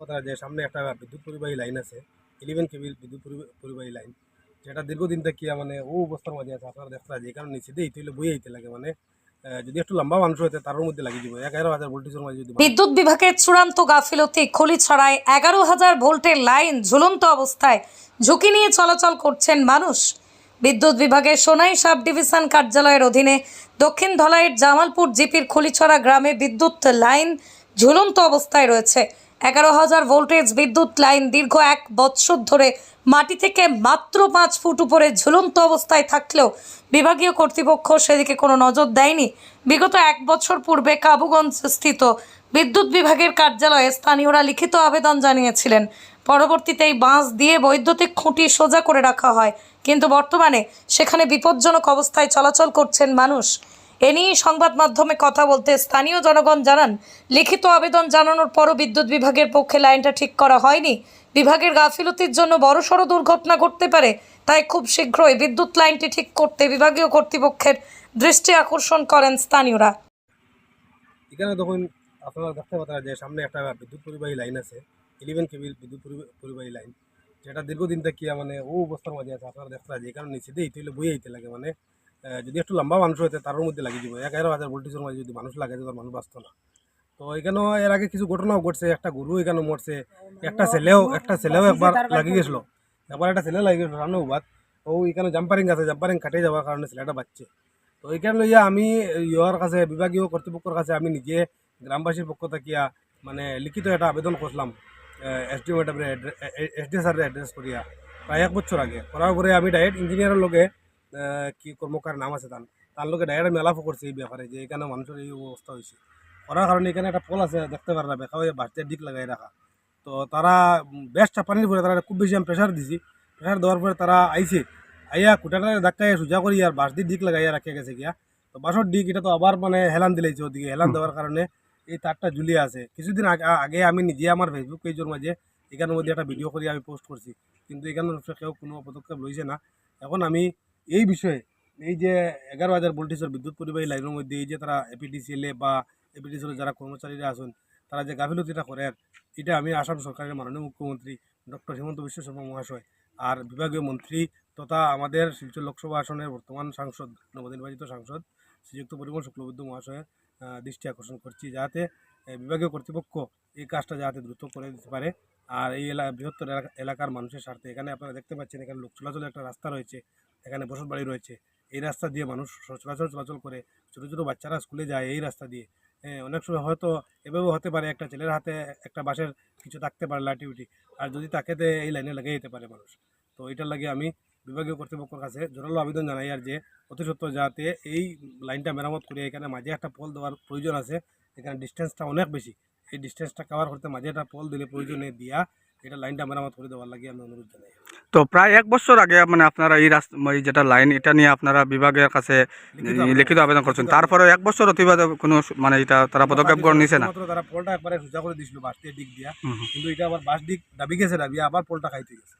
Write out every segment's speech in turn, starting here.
কথা যে সামনে একটা বিদ্যুৎ পরিবাহী লাইন আছে ইলেভেন কেবির বিদ্যুৎ পরি- পরিবাহী লাইন। যেটা দীর্ঘদিন থেকে মানে ও অবস্থার মাঝে আছে, আপনারা দেখতে যে কারণ নিচে দিয়ে হইলে বই আইতে লাগে। মানে যদি একটু লম্বা মানুষ হইতে তার মধ্যে লাগিয়ে দিব। এগারো হাজার ভোল্টেজের যদি বিদ্যুৎ বিভাগের চূড়ান্ত গাফিলতি খলিছড়ায় এগারো হাজার ভোল্টের লাইন ঝুলন্ত অবস্থায়। ঝুঁকি নিয়ে চলাচল করছেন মানুষ। বিদ্যুৎ বিভাগের সোনাই সাব ডিভিশন কার্যালয়ের অধীনে দক্ষিণ ধলাইয়ের জামালপুর জিপির খলিছড়া গ্রামে বিদ্যুৎ লাইন ঝুলন্ত অবস্থায় রয়েছে। এগারো হাজার ভোল্টেজ বিদ্যুৎ লাইন দীর্ঘ এক বৎসর ধরে মাটি থেকে মাত্র পাঁচ ফুট উপরে ঝুলন্ত অবস্থায় থাকলেও বিভাগীয় কর্তৃপক্ষ সেদিকে কোনো নজর দেয়নি। বিগত এক বছর পূর্বে কাবুগঞ্জ স্থিত বিদ্যুৎ বিভাগের কার্যালয়ে স্থানীয়রা লিখিত আবেদন জানিয়েছিলেন, পরবর্তীতে এই বাঁশ দিয়ে বৈদ্যুতিক খুঁটি সোজা করে রাখা হয়, কিন্তু বর্তমানে সেখানে বিপজ্জনক অবস্থায় চলাচল করছেন মানুষ। এ নিয়ে সংবাদ মাধ্যমে কথা বলতে স্থানীয় জনগণ জানান, লিখিত আবেদন জানানোর পরও বিদ্যুৎ বিভাগের পক্ষে লাইনটা ঠিক করা হয়নি। বিভাগের গাফিলতির জন্য বড়সড় দুর্ঘটনা ঘটতে পারে, তাই খুব শীঘ্রই বিদ্যুৎ লাইনটি ঠিক করতে বিভাগীয় কর্তৃপক্ষের দৃষ্টি আকর্ষণ করেন স্থানীয়রা। এখানে তখন আপনারা দেখতে পাচ্ছেন যে সামনে একটা বিদ্যুৎ পরিবাহী লাইন আছে ইলেভেন কেবির বিদ্যুৎ পরি- পরিবাহী লাইন। যেটা দীর্ঘদিন থেকে মানে ও অবস্থার মাঝে আছে, আপনারা দেখতে যে কারণে নিচে দিয়ে বই আইতে লাগে মানে যদি একটু লম্বা মানুষ হইতে তার মধ্যে লাগিয়ে দিব এগারো হাজার ভোল্টেজের মাঝে যদি মানুষ লাগে তার মানুষ বাঁচত না। তো এখানেও এর আগে কিছু ঘটনাও ঘটছে। একটা গরু এখানে মরছে, একটা ছেলেও একটা ছেলেও একবার লাগিয়ে গেছিল। একবার একটা ছেলে লাগিয়ে গেছিল রান্না বাদ। ও এখানে জাম্পারিং আছে, জাম্পারিং কাটে যাওয়ার কারণে ছেলেটা বাচ্চে তো এইখানে লইয়া আমি ইহর কাছে, বিভাগীয় কর্তৃপক্ষের কাছে আমি নিজে গ্রামবাসীর পক্ষ থাকিয়া মানে লিখিত একটা আবেদন করলাম এস ডি ম্যাডামের এস ডি স্যারের অ্যাড্রেস করিয়া। প্রায় এক বছর আগে। করার পরে আমি ডাইরেক্ট ইঞ্জিনিয়ারের লগে কি কর্মকার নাম আছে তার? তার লগে ডাইরেক্ট মেলাফো করছি এই ব্যাপারে যে এখানে মানুষের এই অবস্থা হয়েছে। করার কারণে এখানে একটা পোল আছে দেখতে পারে না বেকা হয়ে বাড়তে দিক লাগাই রাখা। তো তারা বেশ চাপানির পরে তারা খুব বেশি আমি প্রেশার দিছি। প্রেশার দেওয়ার পরে তারা আইছে আইয়া কুটাটারে ধাক্কায় সোজা করি আর বাঁশ দিয়ে দিক লাগাইয়া রাখিয়া গেছে গিয়া। তো বাঁশর দিক এটা তো আবার মানে হেলান দিলেছে ওদিকে হেলান দেওয়ার কারণে এই তারটা ঝুলিয়ে আছে। কিছুদিন আগে আগে আমি নিজে আমার ফেসবুক পেজের মাঝে এখানের মধ্যে একটা ভিডিও করে আমি পোস্ট করছি। কিন্তু উপরে কেউ কোনো পদক্ষেপ লইছে না। এখন আমি এই বিষয়ে, এই যে এগারো হাজার ভোল্টেজের বিদ্যুৎ পরিবাহী লাইনের মধ্যে এই যে তারা এপিডিসিএলএ বা এপিডিসিএল যারা কর্মচারীরা আছেন, তারা যে গাফিলতিটা করেন, এটা আমি আসাম সরকারের মাননীয় মুখ্যমন্ত্রী ডক্টর হিমন্ত বিশ্ব শর্মা মহাশয় আর বিভাগীয় মন্ত্রী তথা আমাদের শিলচর লোকসভা আসনের বর্তমান সাংসদ, নবনির্বাচিত সাংসদ শ্রীযুক্ত পরিমল শুক্লবুদ্ধ মহাশয়ের দৃষ্টি আকর্ষণ করছি যাতে বিভাগীয় কর্তৃপক্ষ এই কাজটা যাতে দ্রুত করে দিতে পারে। আর এই এলাকা বৃহত্তর এলাকা- এলাকার মানুষের স্বার্থে, এখানে আপনারা দেখতে পাচ্ছেন এখানে লোক চলাচলের একটা রাস্তা রয়েছে। এখানে বসত বাড়ি রয়েছে। এই রাস্তা দিয়ে মানুষ চলাচল চলাচল করে। ছোটো ছোটো বাচ্চারা স্কুলে যায় এই রাস্তা দিয়ে। হ্যাঁ, অনেক সময় হয়তো এভাবেও হতে পারে একটা ছেলের হাতে একটা বাঁশের কিছু থাকতে পারে লাঠি উঠি। আর যদি তাকে তে এই লাইনে লাগিয়ে যেতে পারে মানুষ। তো এটার লাগে আমি বিভাগীয় কর্তৃপক্ষের কাছে জোরালো আবেদন জানাই। আর যে অতি সত্য যাতে এই লাইনটা মেরামত করে এখানে মাঝে একটা পোল দেওয়ার প্রয়োজন আছে। এখানে ডিস্টেন্সটা অনেক বেশি। এই ডিস্টেন্সটা কভার করতে মাঝে একটা পোল দিলে প্রয়োজনে দিয়া এটা লাইনটা মেরামত করে দেওয়ার লাগে আমি অনুরোধ জানাই। তো প্রায় এক বছর আগে মানে আপনারা এই রাস্তা এই যেটা লাইন এটা নিয়ে আপনারা বিভাগের কাছে লিখিত আবেদন। করছেন। তারপরে এক বছর অতিবাদে কোনো মানে এটা তারা পদক্ষেপ করে নিছে না। তারা পোলটা একবারে সোজা করে দিছিল বাস দিয়ে। দিক দিয়া। কিন্তু এটা আবার বাস দিক দাবি গেছে দাবি আবার পোলটা খাইতে গেছে।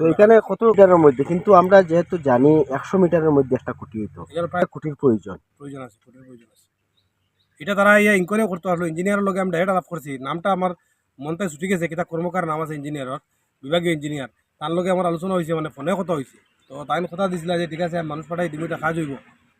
তো এখানে কত মিটারের মধ্যে? কিন্তু আমরা যেহেতু জানি একশো মিটারের মধ্যে একটা খুঁটি হইতো। প্রায় খুঁটির প্রয়োজন। প্রয়োজন আছে কোটির প্রয়োজন আছে। এটা তারা ইয়া ইনকোয়ারিও করতে আসলো ইঞ্জিনিয়ারের লগে আমি ডাইরেক্ট আলাপ করছি। নামটা আমার মনটাই ছুটি গেছে কিতা কর্মকার নাম আছে ইঞ্জিনিয়ারের বিভাগীয় ইঞ্জিনিয়ার তার লগে আমার আলোচনা হয়েছে মানে ফোনে কথা হয়েছে তো তাই কথা দিছিল যে, ঠিক আছে মানুষ পাঠাই দিবি এটা কাজ হইব।